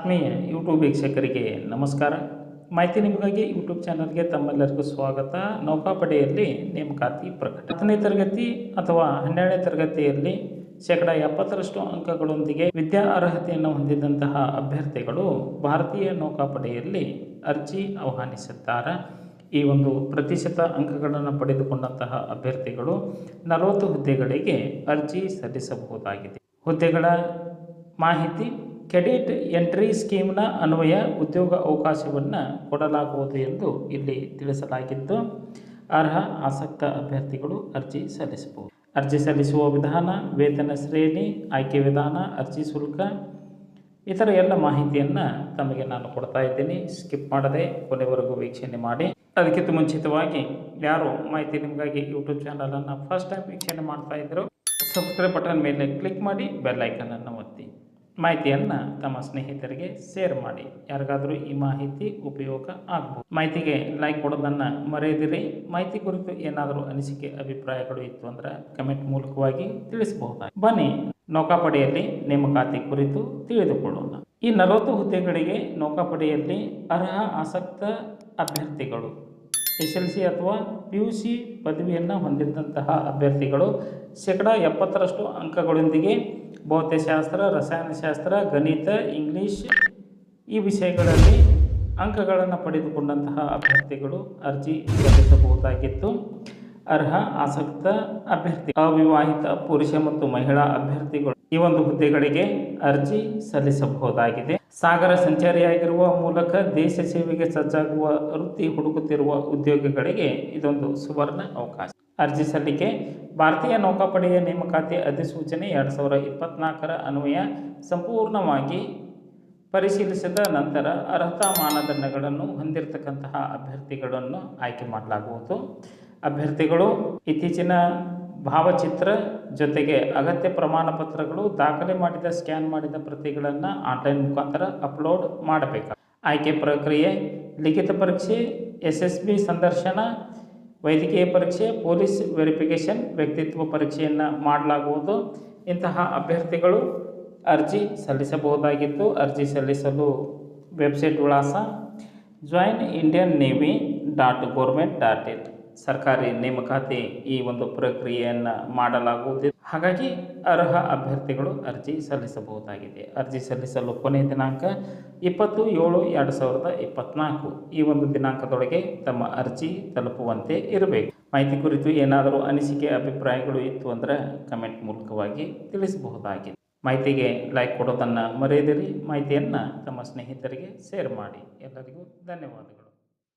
ಆತ್ಮೀಯ ಯೂಟ್ಯೂಬ್ ವೀಕ್ಷಕರಿಗೆ ನಮಸ್ಕಾರ. ಮಾಹಿತಿ ನಿಮಗಾಗಿ ಯೂಟ್ಯೂಬ್ ಚಾನಲ್ಗೆ ತಮ್ಮೆಲ್ಲರಿಗೂ ಸ್ವಾಗತ. ನೌಕಾಪಡೆಯಲ್ಲಿ ನೇಮಕಾತಿ ಪ್ರಕಟ. ಹತ್ತನೇ ತರಗತಿ ಅಥವಾ ಹನ್ನೆರಡನೇ ತರಗತಿಯಲ್ಲಿ ಶೇಕಡ ಎಪ್ಪತ್ತರಷ್ಟು ಅಂಕಗಳೊಂದಿಗೆ ವಿದ್ಯಾ ಅರ್ಹತೆಯನ್ನು ಹೊಂದಿದಂತಹ ಅಭ್ಯರ್ಥಿಗಳು ಭಾರತೀಯ ನೌಕಾಪಡೆಯಲ್ಲಿ ಅರ್ಜಿ ಆಹ್ವಾನಿಸುತ್ತಾರೆ ಈ ಒಂದು ಪ್ರತಿಶತ ಅಂಕಗಳನ್ನು ಪಡೆದುಕೊಂಡಂತಹ ಅಭ್ಯರ್ಥಿಗಳು ನಲವತ್ತು ಹುದ್ದೆಗಳಿಗೆ ಅರ್ಜಿ ಸಲ್ಲಿಸಬಹುದಾಗಿದೆ. ಹುದ್ದೆಗಳ ಮಾಹಿತಿ ಕೆಡೆಟ್ ಎಂಟ್ರಿ ಸ್ಕೀಮ್ನ ಅನ್ವಯ ಉದ್ಯೋಗ ಅವಕಾಶವನ್ನು ಕೊಡಲಾಗುವುದು ಎಂದು ಇಲ್ಲಿ ತಿಳಿಸಲಾಗಿದ್ದು ಅರ್ಹ ಆಸಕ್ತ ಅಭ್ಯರ್ಥಿಗಳು ಅರ್ಜಿ ಸಲ್ಲಿಸಬಹುದು. ಅರ್ಜಿ ಸಲ್ಲಿಸುವ ವಿಧಾನ, ವೇತನ ಶ್ರೇಣಿ, ಆಯ್ಕೆ ವಿಧಾನ, ಅರ್ಜಿ ಶುಲ್ಕ, ಇತರ ಎಲ್ಲ ಮಾಹಿತಿಯನ್ನು ತಮಗೆ ನಾನು ಕೊಡ್ತಾ ಇದ್ದೀನಿ. ಸ್ಕಿಪ್ ಮಾಡದೆ ಕೊನೆವರೆಗೂ ವೀಕ್ಷಣೆ ಮಾಡಿ. ಅದಕ್ಕಿಂತ ಮುಂಚಿತವಾಗಿ ಯಾರು ಮಾಹಿತಿ ನಿಮಗಾಗಿ ಯೂಟ್ಯೂಬ್ ಚಾನಲನ್ನು ಫಸ್ಟ್ ಟೈಮ್ ವೀಕ್ಷಣೆ ಮಾಡ್ತಾ ಇದ್ದರು ಸಬ್ಸ್ಕ್ರೈಬ್ ಬಟನ್ ಮೇಲೆ ಕ್ಲಿಕ್ ಮಾಡಿ ಬೆಲ್ ಐಕನನ್ನು ಒತ್ತಿ. ಮಾಹಿತಿಯನ್ನು ತಮ್ಮ ಸ್ನೇಹಿತರಿಗೆ ಶೇರ್ ಮಾಡಿ. ಯಾರಿಗಾದರೂ ಈ ಮಾಹಿತಿ ಉಪಯೋಗ ಆಗ್ಬೋದು. ಮಾಹಿತಿಗೆ ಲೈಕ್ ಕೊಡೋದನ್ನು ಮರೆಯದಿರಿ. ಮಾಹಿತಿ ಕುರಿತು ಏನಾದರೂ ಅನಿಸಿಕೆ, ಅಭಿಪ್ರಾಯಗಳು ಇತ್ತು ಅಂದರೆ ಕಮೆಂಟ್ ಮೂಲಕವಾಗಿ ತಿಳಿಸಬಹುದಾಗಿ ಬನ್ನಿ, ನೌಕಾಪಡೆಯಲ್ಲಿ ನೇಮಕಾತಿ ಕುರಿತು ತಿಳಿದುಕೊಳ್ಳೋಣ. ಈ ನಲವತ್ತು ಹುದ್ದೆಗಳಿಗೆ ನೌಕಾಪಡೆಯಲ್ಲಿ ಅರ್ಹ ಆಸಕ್ತ ಅಭ್ಯರ್ಥಿಗಳು, ಎಸ್ ಎಲ್ ಸಿ ಅಥವಾ ಪಿ ಯು ಸಿ ಪದವಿಯನ್ನು ಹೊಂದಿದ್ದಂತಹ ಅಭ್ಯರ್ಥಿಗಳು ಶೇಕಡ ಎಪ್ಪತ್ತರಷ್ಟು ಅಂಕಗಳೊಂದಿಗೆ ಭೌತಶಾಸ್ತ್ರ, ರಸಾಯನಶಾಸ್ತ್ರ, ಗಣಿತ, ಇಂಗ್ಲೀಷ್ ಈ ವಿಷಯಗಳಲ್ಲಿ ಅಂಕಗಳನ್ನು ಪಡೆದುಕೊಂಡಂತಹ ಅಭ್ಯರ್ಥಿಗಳು ಅರ್ಜಿ ಸಲ್ಲಿಸಬಹುದಾಗಿತ್ತು. ಅರ್ಹ, ಆಸಕ್ತ ಅಭ್ಯರ್ಥಿ, ಅವಿವಾಹಿತ ಪುರುಷ ಮತ್ತು ಮಹಿಳಾ ಅಭ್ಯರ್ಥಿಗಳು ಈ ಒಂದು ಹುದ್ದೆಗಳಿಗೆ ಅರ್ಜಿ ಸಲ್ಲಿಸಬಹುದಾಗಿದೆ. ಸಾಗರ ಸಂಚಾರಿಯಾಗಿರುವ ಮೂಲಕ ದೇಶ ಸೇವೆಗೆ ಸಜ್ಜಾಗುವ ವೃತ್ತಿ ಹುಡುಕುತ್ತಿರುವ ಉದ್ಯೋಗಿಗಳಿಗೆ ಇದೊಂದು ಸುವರ್ಣ ಅವಕಾಶ. ಅರ್ಜಿ ಸಲ್ಲಿಕೆ. ಭಾರತೀಯ ನೌಕಾಪಡೆಯ ನೇಮಕಾತಿ ಅಧಿಸೂಚನೆ ಎರಡು ಸಾವಿರ ಇಪ್ಪತ್ನಾಲ್ಕರ ಅನ್ವಯ ಸಂಪೂರ್ಣವಾಗಿ ಪರಿಶೀಲಿಸಿದ ನಂತರ ಅರ್ಹತಾ ಮಾನದಂಡಗಳನ್ನು ಹೊಂದಿರತಕ್ಕಂತಹ ಅಭ್ಯರ್ಥಿಗಳನ್ನು ಆಯ್ಕೆ ಮಾಡಲಾಗುವುದು. ಅಭ್ಯರ್ಥಿಗಳು ಇತ್ತೀಚಿನ ಭಾವಚಿತ್ರ ಜೊತೆಗೆ ಅಗತ್ಯ ಪ್ರಮಾಣ ಪತ್ರಗಳು ದಾಖಲೆ ಮಾಡಿದ, ಸ್ಕ್ಯಾನ್ ಮಾಡಿದ ಪ್ರತಿಗಳನ್ನು ಆನ್ಲೈನ್ ಮುಖಾಂತರ ಅಪ್ಲೋಡ್ ಮಾಡಬೇಕು ಆಯ್ಕೆ ಪ್ರಕ್ರಿಯೆ, ಲಿಖಿತ ಪರೀಕ್ಷೆ, ಎಸ್ ಎಸ್ ಬಿ ಸಂದರ್ಶನ ವೈದ್ಯಕೀಯ ಪರೀಕ್ಷೆ, ಪೊಲೀಸ್ ವೆರಿಫಿಕೇಷನ್, ವ್ಯಕ್ತಿತ್ವ ಪರೀಕ್ಷೆಯನ್ನು ಮಾಡಲಾಗುವುದು. ಇಂತಹ ಅಭ್ಯರ್ಥಿಗಳು ಅರ್ಜಿ ಸಲ್ಲಿಸಬಹುದಾಗಿತ್ತು. ಅರ್ಜಿ ಸಲ್ಲಿಸಲು ವೆಬ್ಸೈಟ್ ವಿಳಾಸ join Indian navy dot government dot in ಸರ್ಕಾರಿ ನೇಮಕಾತಿ ಈ ಒಂದು ಪ್ರಕ್ರಿಯೆಯನ್ನು ಮಾಡಲಾಗುವುದಿಲ್ಲ ಹಾಗಾಗಿ ಅರ್ಹ ಅಭ್ಯರ್ಥಿಗಳು ಅರ್ಜಿ ಸಲ್ಲಿಸಬಹುದಾಗಿದೆ. ಅರ್ಜಿ ಸಲ್ಲಿಸಲು ಕೊನೆಯ ದಿನಾಂಕ ಇಪ್ಪತ್ತು ಏಳು ಎರಡು ಸಾವಿರದ ಇಪ್ಪತ್ತ್ನಾಲ್ಕು ಈ ಒಂದು ದಿನಾಂಕದೊಳಗೆ ತಮ್ಮ ಅರ್ಜಿ ತಲುಪುವಂತೆ ಇರಬೇಕು. ಮಾಹಿತಿ ಕುರಿತು ಏನಾದರೂ ಅನಿಸಿಕೆ, ಅಭಿಪ್ರಾಯಗಳು ಇತ್ತು ಅಂದರೆ ಕಮೆಂಟ್ ಮೂಲಕವಾಗಿ ತಿಳಿಸಬಹುದಾಗಿದೆ. ಮಾಹಿತಿಗೆ ಲೈಕ್ ಕೊಡೋದನ್ನು ಮರೆಯದಿರಿ. ಮಾಹಿತಿಯನ್ನು ತಮ್ಮ ಸ್ನೇಹಿತರಿಗೆ ಶೇರ್ ಮಾಡಿ. ಎಲ್ಲರಿಗೂ ಧನ್ಯವಾದಗಳು.